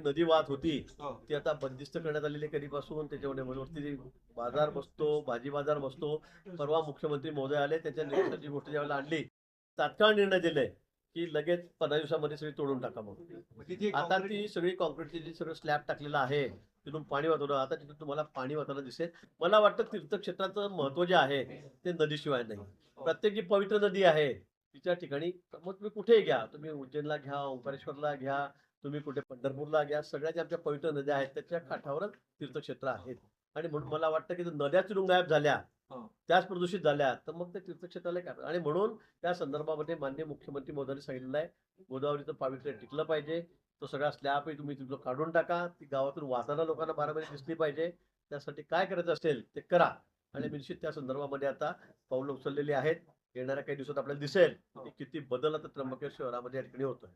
नदी वाहत होती हो. ती आता बंदिस्त करण्यात आलेली कधीपासून त्याच्यामध्ये वरती बाजार बसतो भाजी बाजार बसतो परवा मुख्यमंत्री महोदय आले त्याच्या निरीक्षणाची गोष्ट ज्यावेळेला आणली तात्काळ निर्णय दिले की लगेच पंधरा दिवसामध्ये सगळी तोडून टाका म्हणून. आता ती सगळी कॉन्क्रीटची जी सगळं स्लॅब टाकलेलं आहे तिथून पाणी वाहतवलं आता तिथून तुम्हाला पाणी वाहताना दिसेल. मला वाटतं तीर्थक्षेत्राचं महत्त्व जे आहे ते नदीशिवाय नाही. प्रत्येक जी पवित्र नदी आहे तिच्या ठिकाणी मग तुम्ही कुठेही घ्या तुम्ही उज्जैनला घ्या ओंकारेश्वरला घ्या तुम्ही कुठे पंढरपूरला घ्या. सगळ्या ज्या आमच्या पवित्र नद्या आहेत त्याच्या काठावरच तीर्थक्षेत्र आहेत. आणि म्हणून मला वाटतं की जर नद्या चिरून गायब झाल्या. त्याच प्रदूषित झाल्या तर मग ते तीर्थक्षेत्राला काय आणि म्हणून त्या संदर्भामध्ये मान्य मुख्यमंत्री मोदयांनी सांगितलेलं आहे गोदावरीचं पावित्र्य टिकलं पाहिजे. तो सगळा स्लॅबही तुम्ही तिथलं काढून टाका. ती गावातून वाहताना लोकांना बारामध्ये दिसली पाहिजे. त्यासाठी काय करायचं असेल ते करा. आणि निश्चित त्या संदर्भामध्ये आता पावलं उचललेली आहेत. येणाऱ्या काही दिवसात आपल्याला दिसेल की किती बदल आता त्र्यंबकेश्वर शहरामध्ये या ठिकाणी होतोय.